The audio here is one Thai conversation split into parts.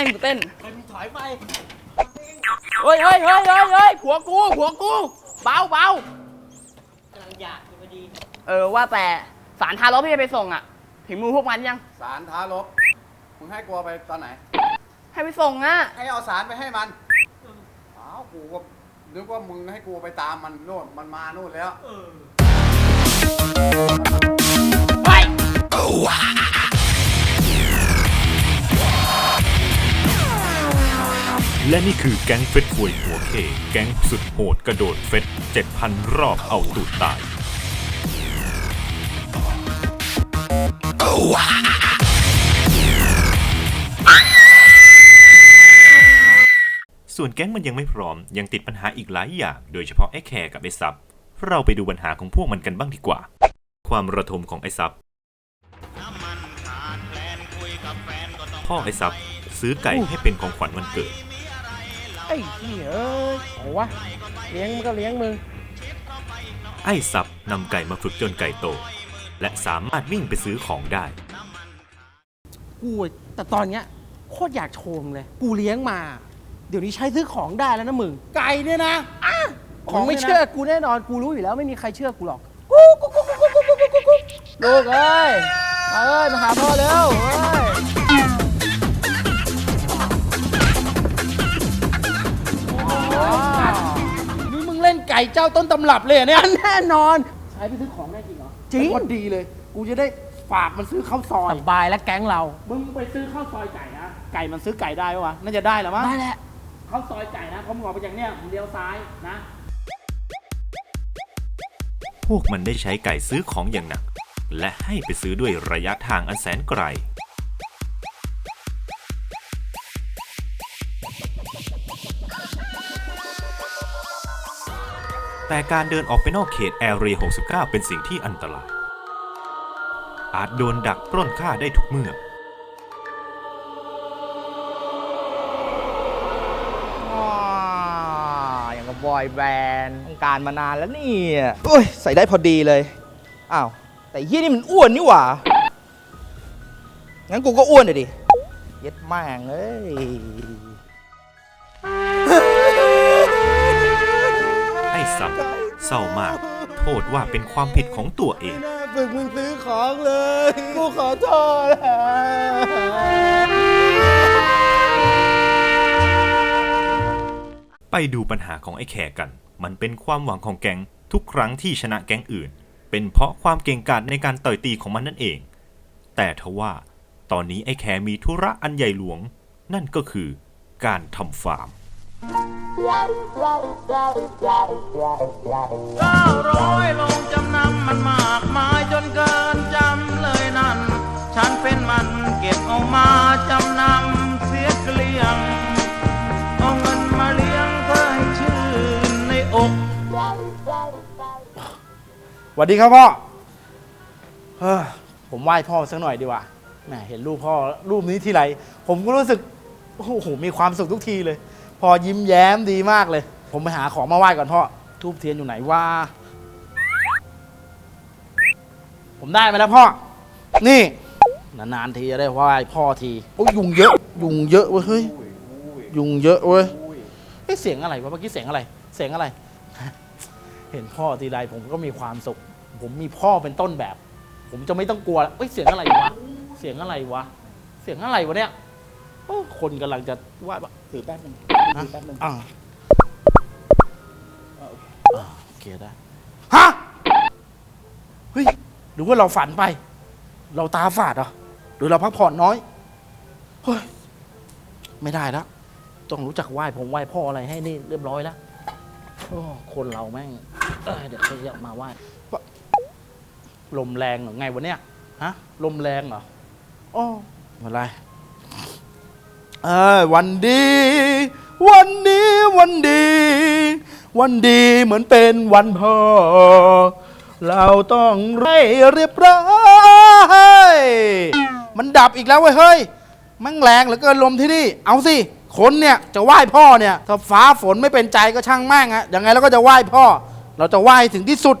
ต้นกูเต้นเฮ้ยมึงถอยไปเฮ้ยเฮ้ยเฮ้ยเฮ้ยเฮ้ยผัวกูผัวกูเบาเบากำลังอยากอยู่พอดีเออว่าแต่สารทารกพี่จะไปส่งอะ ถึงมือพวกมันยัง สารท้าลบมึงให้กลัวไปตอนไหน ให้ไปส่งอะ ให้เอาสารไปให้มันอ้าวกูก็นึกว่ามึงให้กูไปตามมันโน่นมันมาโน่นแล้ว เออ ไป และนี่คือแก๊งเฟสป่วยหัวเค แก๊งสุดโหดกระโดดเฟส7,000 รอบเอาตูดตาย ส่วนแก๊งมันยังไม่พร้อม ยังติดปัญหาอีกหลายอย่าง โดยเฉพาะไอ้แคร์กับไอ้ซับ เราไปดูปัญหาของพวกมันกันบ้างดีกว่า ความระทมของไอ้ซับ พ่อไอ้ซับซื้อไก่ให้เป็นของขวัญวันเกิด อ้เหี้ยเอ้ยเอาวะเลี้ยงมันก็เลี้ยงมึง ไอ้ซับนำไก่มาฝึกจนไก่โต และสามารถวิ่งไปซื้อของได้ กูแต่ตอนเนี้ยโคตรอยากโชว์มึงเลย กูเลี้ยงมา เดี๋ยวนี้ใช้ซื้อของได้แล้วนะมึง ไก่เนี่ยนะ ของไม่เชื่อกูแน่นอนกูรู้อยู่แล้วไม่มีใครเชื่อกูหรอกกูกูกูกูกูกูกูกูกูลูกเอ้ยมาเอ้ยมาหาพ่อเร็วเอ้ย เล่นไก่เจ้าต้นตำรับเลยเหรอเนี่ยแน่นอน ใช้ไปซื้อของได้จริงเหรอจริงพอดีเลย กูจะได้ฝากมันซื้อข้าวซอย สบายและแก๊งเรามึงไปซื้อข้าวซอยไก่นะ ไก่มันซื้อไก่ได้ปะวะ น่าจะได้แหละมั้งได้แหละข้าวซอยไก่นะพอมึงออกไปจากเนี่ยมึงเลี้ยวซ้ายนะ พวกมันได้ใช้ไก่ซื้อของอย่างหนัก และให้ไปซื้อด้วยระยะทางอันแสนไกล แต่การเดินออกไปนอกเขตแอเรีย 69 เป็นสิ่งที่อันตราย อาจโดนดักปล้นฆ่าได้ทุกเมื่ออ๋ออย่างกับบอยแบนด์ต้องการมานานแล้วนี่โอ้ย ใส่ได้พอดีเลย อ้าว แต่ยี่นี่มันอ้วนนี่หว่า งั้นกูก็อ้วนเลยดิ เย็ดแม่งเอ้ย ไอ้สับเศร้ามาก โทษว่าเป็นความผิดของตัวเอง น่าฝึกมึงซื้อของเลย กูขอโทษนะไปดูปัญหาของไอ้แขกกัน มันเป็นความหวังของแก๊งทุกครั้งที่ชนะแก๊งอื่น เป็นเพราะความเก่งกาจในการต่อยตีของมันนั่นเอง แต่ทว่า ตอนนี้ไอ้แขมีธุระอันใหญ่หลวง นั่นก็คือการทำฟาร์ม เก้าร้อยลงจำนำมันมากมายจนเกินจำเลยนั่น ฉันเป็นมันเก็บเอามาจำนำเสียเกลี้ยง เอาเงินมาเลี้ยงเธอให้ชื่นในอกสวัสดีครับพ่อเฮ้อผมไหว้พ่อสักหน่อยดีกว่าแหมเห็นรูปพ่อรูปนี้ทีไร ผมก็รู้สึก โอ้โห มีความสุขทุกทีเลย พอยิ้มแย้มดีมากเลย ผมไปหาของมาไหว้ก่อนพ่อทูบเทียนอยู่ไหนว่า ผมได้มาแล้วพ่อ นี่ นานๆทีจะได้ไหว้พ่อทีโอ้ยยุงเยอะ ยุงเยอะเว้ยเฮ้ยยุงเยอะเว้ยเอ๊ะเสียงอะไรวะเมื่อกี้เสียงอะไร เสียงอะไร เห็นพ่อทีไรผมก็มีความสุข ผมมีพ่อเป็นต้นแบบ ผมจะไม่ต้องกลัวแล้วเอ้ยเสียงอะไรวะ เสียงอะไรวะ เสียงอะไรวะเนี่ยโอ้คนกำลังจะว่าถือแป๊บนึง นึงอ่าอ่าโอเคได้ฮะเฮ้ยหรือว่าเราฝันไป เราตาฝาดเหรอหรือเราพักผ่อนน้อยเฮ้ยไม่ได้แล้วต้องรู้จักไหว้ผมไหว้พ่ออะไรให้นี่เรียบร้อยแล้วโอ้คนเราแม่งเอ้ยเดี๋ยวเขาจะมาไหว้ปะลมแรงเหรอไงวะเนี่ยฮะลมแรงเหรอโอ้อะไรเออวันดี วันนี้วันดี วันดีเหมือนเป็นวันพ่อ เราต้องไร่เรียบร้อยมันดับอีกแล้วเว้ยเฮ้ยมั่งแรงเหลือเกินลมที่นี่ เอาสิ คนเนี่ยจะไหว้พ่อเนี่ย ถ้าฟ้าฝนไม่เป็นใจก็ช่างแม่งอะยังไงเราก็จะไหว้พ่อ เราจะไหว้ถึงที่สุด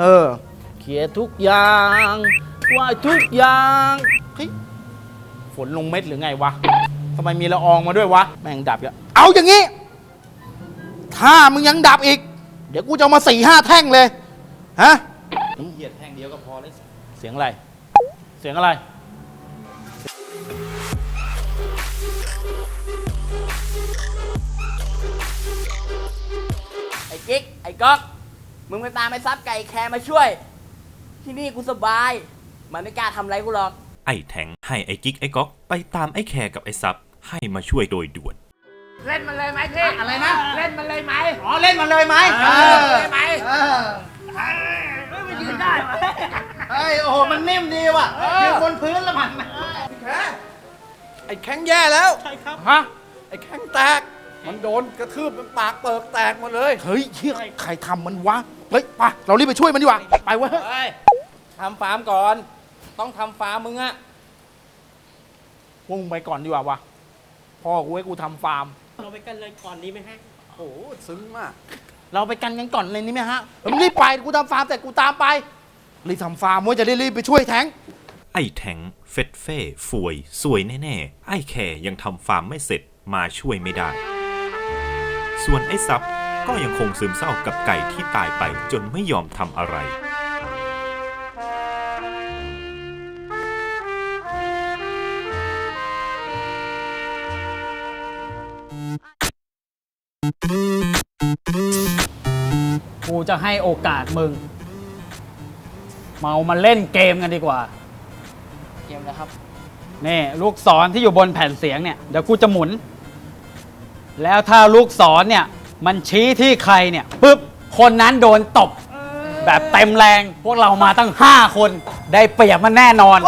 เออเคียร์ทุกอย่างไหว่าทุกอย่างเฮ้ยฝนลงเม็ดหรือไงวะ ทำไมมีละอองมาด้วยวะ แม่งดับอีกแล้วเอาอย่างนี้ ถ้ามึงยังดับอีก เดี๋ยวกูจะเอามาสี่ห้าแท่งเลย ฮะ เหยียดแท่งเดียวก็พอเลย เสียงอะไร เสียงอะไร ไอ้กิ๊ก ไอ้ก๊อก มึงไปตามไอ้ซับไก่แคร์มาช่วย ที่นี่กูสบาย มันไม่กล้าทำอะไรกูหรอก ไอ้แทงให้ไอ้กิ๊กไอ้ก๊อกไปตามไอ้แคร์กับไอ้ซับ ให้มาช่วยโดยด่วน เล่นมันเลยไหมพี่อะไรนะ เล่นมันเลยไหมอ๋อเล่นมันเลยไหมเออเลยไหมเออไม่ยืนได้วะเฮ้ยโอ้โหมันนิ่มดีว่ะยืนบนพื้นแล้วมันไอ้แข้งแย่แล้วฮะ ไอ้แข้งแตก มันโดนกระทืบมันปากเปิกแตกหมดเลย เฮ้ยเฮียใครทำมันวะ เฮ้ยไปเรารีบไปช่วยมันดีกว่า ไปเว้ยเฮ้ยทำฟาร์มก่อน ต้องทำฟาร์มมึงอะพวกมึงไปก่อนดีกว่าวะ พ่อกูให้กูทำฟาร์ม เราไปกันเลยก่อนดีไหมฮะ โอ้โหซึ้งมาก เราไปกันกันก่อนเลยนี่ไหมฮะเฮ้ยมึงรีบไปกูทำฟาร์มแต่กูตามไปรีบทำฟาร์มไว้จะได้รีบไปช่วยแทงไอ้แทงเฟดเฟ่ฟวย สวยแน่ๆ ไอ้แคร์ยังทำฟาร์มไม่เสร็จมาช่วยไม่ได้ ส่วนไอ้ซับก็ยังคงซึมเศร้ากับไก่ที่ตายไปจนไม่ยอมทำอะไร กูจะให้โอกาสมึง เมามาเล่นเกมกันดีกว่า เกมนะครับ นี่ลูกศรที่อยู่บนแผ่นเสียงเนี่ย เดี๋ยวกูจะหมุน แล้วถ้าลูกศรเนี่ย มันชี้ที่ใครเนี่ยปุ๊บ คนนั้นโดนตบ แบบเต็มแรง พวกเรามาตั้ง 5 คน ได้เปรียบมันแน่นอน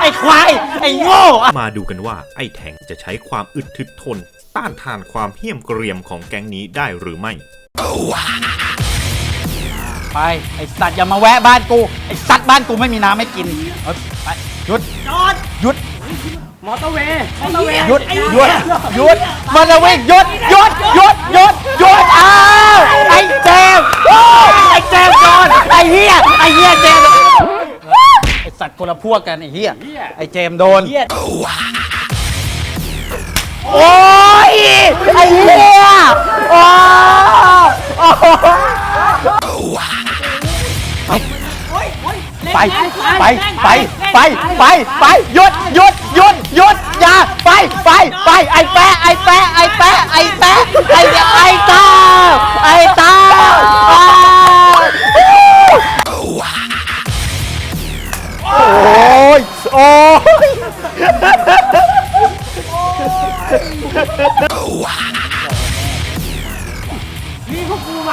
ไอ้ควาย ไอ้โง่ มาดูกันว่าไอ้แทงจะใช้ความอึดถึกทน ต้านทานความเหี้ยมเกรียมของแก๊งนี้ได้หรือไม่ ไปไอ้สัตว์อย่ามาแวะบ้านกูไอ้สัตว์บ้านกูไม่มีน้ำไม่กินเอาไปหยุดหยุดมอเตอร์เวย์มอเตอร์เวย์หยุดหยุดหยุดมันจะวิ่งหยุดหยุดหยุดหยุดหยุดอ้าวไอ้เจมส์โอ้ยไอ้เจมส์โดนไอ้เหี้ยไอ้เหี้ยเจมส์ไอ้สัตว์คนละพวกกันไอ้เหี้ยไอ้เจมส์โดนโอ้ย ไอ้เหี้ยโอ้ไปไปไปไปไปไปหยุดหยุดหยุดหยุดอย่าไปไปไปไอ้แปะไอ้แปะไอ้แปะไอ้แปะไอ้ไอ้ตาไอ้ตาอ้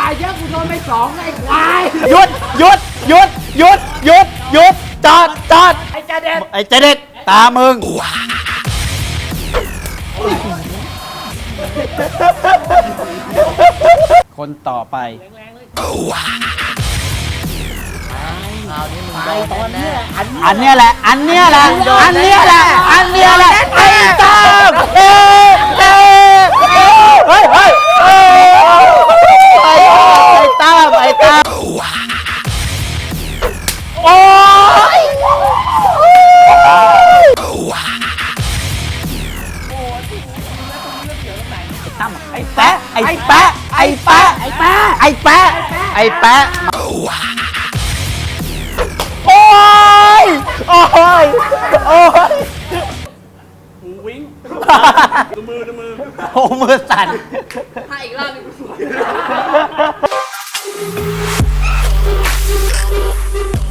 าวโอ้ยโอ้ยหยุดหยุดหยุดหยุดหยุดหยุดจอดจอดไอ้เจเด็ดไอ้เจเด็ดตามึงคนต่อไปอันเนี้ยแหละ อันเนี้ยแหละ อันเนี้ยแหละ อันเนี้ยแหละไอ้ตามเอ้ยเอ้ยเอ้ยเฮ้ยเฮ้ย อ้แปะไอ้แปะไอ้แปะโอ้ยโอ้ยโอ้ยหูวิ่งมือมือโอ้มือสั่นให้อีกรอบหนึงกูสวย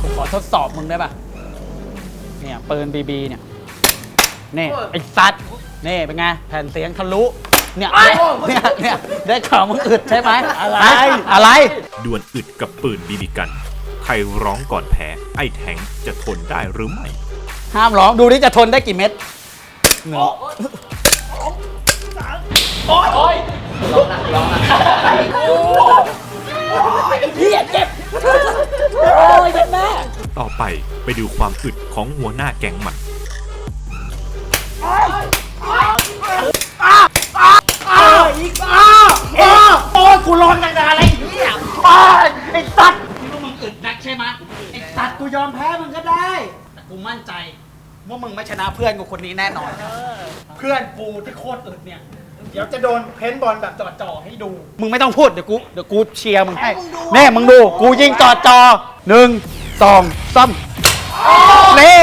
ผมขอทดสอบมึงได้ป่ะ เนี่ยปืนบีบีเนี่ย นี่ไอ้สัตว์นี่เป็นไง แผ่นเสียงทะลุ เนี่ยเนี่ยเนี่ยได้ข่าวมึงอึดใช่ไหมอะไรอะไร ดวลอึดกับปืนบีบีกัน ใครร้องก่อนแพ้ ไอ้แทงจะทนได้หรือไม่ ห้ามร้องดูนี่จะทนได้กี่เม็ดหนึ่งต่อไปไปดูความอึดของหัวหน้าแก๊งมัน โอ้ยกูร้อนตั้งนานอะไรเนี่ยอ้ไอ้สัตว์คิดว่มึงอึดนักใช่ไหมไอ้สัตว์กูยอมแพ้มึงก็ได้ แต่กูมั่นใจว่ามึงไม่ชนะเพื่อนกูคนนี้แน่นอน เพื่อนกูที่โคตรอึดเนี่ย เดี๋ยวจะโดนเพ้นบอลแบบจ่อๆให้ดู มึงไม่ต้องพูดเดี๋ยวกูเดี๋ยวกูเชียร์มึงให้แน่มึงดู กูยิงจ่อจอๆหนึ่งสองสามนี่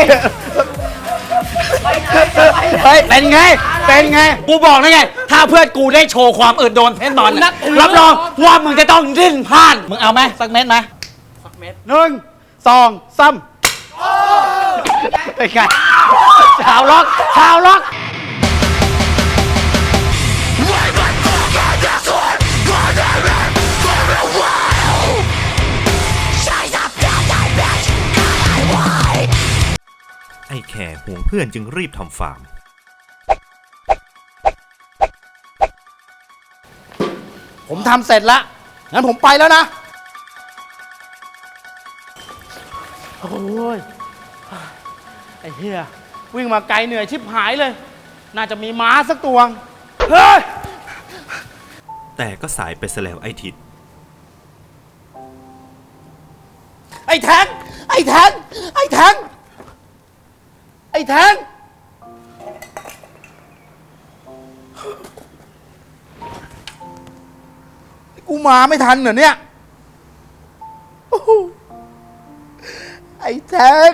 เฮ้ยเป็นไง เป็นไง กูบอกแล้วไง ถ้าเพื่อนกูได้โชว์ความอึดโดนเพ้นบอลน่ะรับรองว่ามึงจะต้องดิ้นพลาดมึงเอาไหมสักเม็ดไหมสักเม็ดหนึ่งสองสามเป็นไง ชาวล็อก ชาวล็อก แค่ห่วงเพื่อนจึงรีบทำฟาร์ม ผมทำเสร็จแล้วงั้นผมไปแล้วนะ โอ้ย ไอ้เฮียวิ่งมาไกลเหนื่อยชิบหายเลย น่าจะมีม้าสักตัวงเฮ้ย แต่ก็สายไปซะแล้วไอ้ทิศไอ้แทงไอ้แทงไอ้แทง ไอ้แทง กูมาไม่ทันเหรอเนี่ยโอ้โหไอ้แทง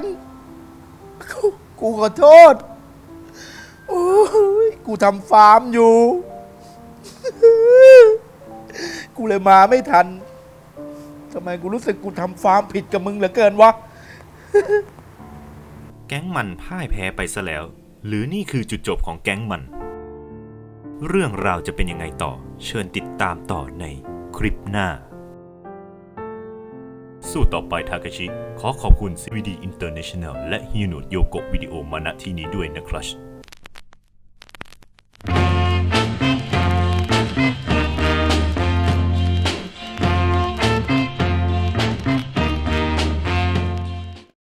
กูกูขอโทษ โอ้ยกูทำฟาร์มอยู่ กูเลยมาไม่ทัน ทำไมกูรู้สึกกูทำฟาร์มผิดกับมึงเหลือเกินวะ แก๊งมันพ่ายแพ้ไปซะแล้ว หรือนี่คือจุดจบของแก๊งมัน เรื่องราวจะเป็นยังไงต่อ เชิญติดตามต่อในคลิปหน้า สู้ต่อไปทาเคชิ ขอขอบคุณ CVD International และฮิโนโยโกะวิดีโอมาณที่นี้ด้วยนะครับ